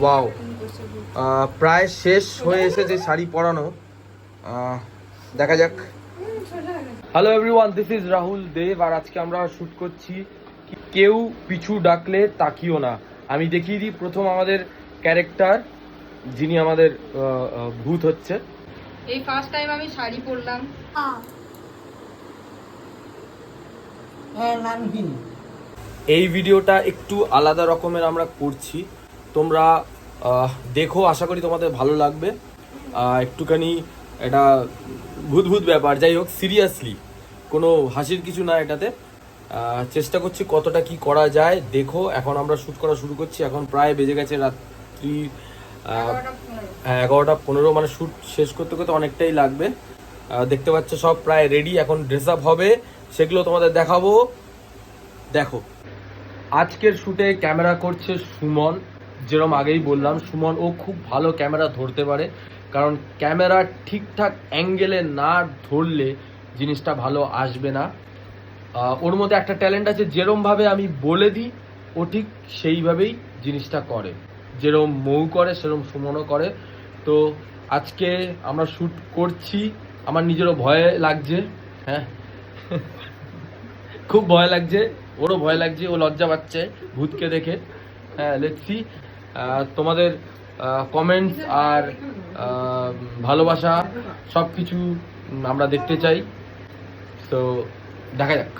Wow প্রায় শেষ হয়ে এসেছে শাড়ি পরানো। দেখা যাক। Hello everyone this is Rahul Dev আর আজকে আমরা শুট করছি কেউ পিছু ডাকলে তাকিও না। আমি দেখিয়ে দিই প্রথম আমাদের ক্যারেক্টার যিনি আমাদের ভূত হচ্ছে। এই ফার্স্ট টাইম আমি শাড়ি পরলাম। এই ভিডিওটা একটু আলাদা রকমের আমরা করছি। তোমরা দেখো আশা করি তোমাদের ভালো লাগবে। একটুখানি এটা ভূত ভূত ব্যাপার। যাই হোক সিরিয়াসলি কোনো হাসির কিছু না এটাতে। চেষ্টা করছি কতটা কি করা যায়। দেখো এখন আমরা শ্যুট করা শুরু করছি। এখন প্রায় বেজে গেছে রাত্রি এগারোটা পনেরো। হ্যাঁ এগারোটা পনেরো। মানে শ্যুট শেষ করতে করতে অনেকটাই লাগবে। দেখতে পাচ্ছ সব প্রায় রেডি এখন ড্রেস আপ হবে। সেগুলো তোমাদের দেখাবো। দেখো আজকের শ্যুটে ক্যামেরা করছে সুমন। যেরকম আগেই বললাম, সুমন, ও খুব ভালো ক্যামেরা ধরতে পারে। কারণ ক্যামেরা ঠিকঠাক অ্যাঙ্গেলে না ধরলে জিনিসটা ভালো আসবে না। ওর মধ্যে একটা ট্যালেন্ট আছে, যেরমভাবে আমি বলে দিই, ও ঠিক সেইভাবেই জিনিসটা করে। যেরম মৌ করে সেরম সুমনও করে। তো আজকে আমরা শ্যুট করছি, আমার নিজেরও ভয় লাগছে হ্যাঁ। খুব ভয় লাগছে, ওরও ভয় লাগছে, ও লজ্জা পাচ্ছে ভূতকে দেখে। হ্যাঁ লেটসি তোমাদের কমেন্টস আর ভালোবাসা সব কিছু আমরা দেখতে চাই। তো দেখা যাক।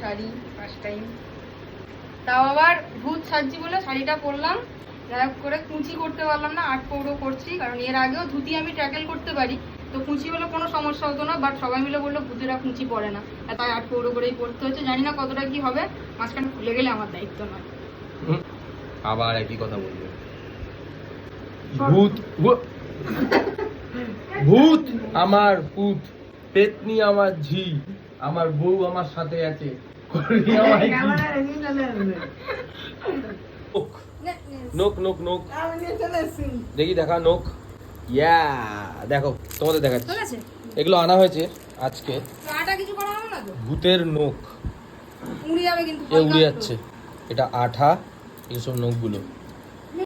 শাড়ি ফার্স্ট টাইম তাও আবার ভূত সাজছি বলে শাড়িটা পরলাম। যাই করে কুচি করতে পারলাম না আট পৌড়ো করছি। কারণ এর আগেও ধুতি আমি ট্যাকেল করতে পারি। তো কুচি হলে কোনো সমস্যা হতো না বাট সবাই মিলে বলল ভূতেরা কুচি পড়ে না। তাই আট পৌড়ো করেই পড়তে হচ্ছে। জানি না কতটা কি হবে মাঝখানে খুলে গেলে আমার দায়িত্ব নয়। আবার একই কথা বলবে। ভূত ভূত আমার ভূত পেতনি আমার ঝি আমার বউ আমার সাথে আছে? নোক নোক নোক। দেখি দেখা নোক। ইয়া দেখো তোমাদের দেখাচ্ছি। ঠিক এগুলো আনা হয়েছে আজকে। তো আটা কিছু করা হবে না তো? ভূতের নোক উড়ে যাবে কিন্তু এ উড়ে যাচ্ছে। এটা আঠা। এইসব নোকগুলো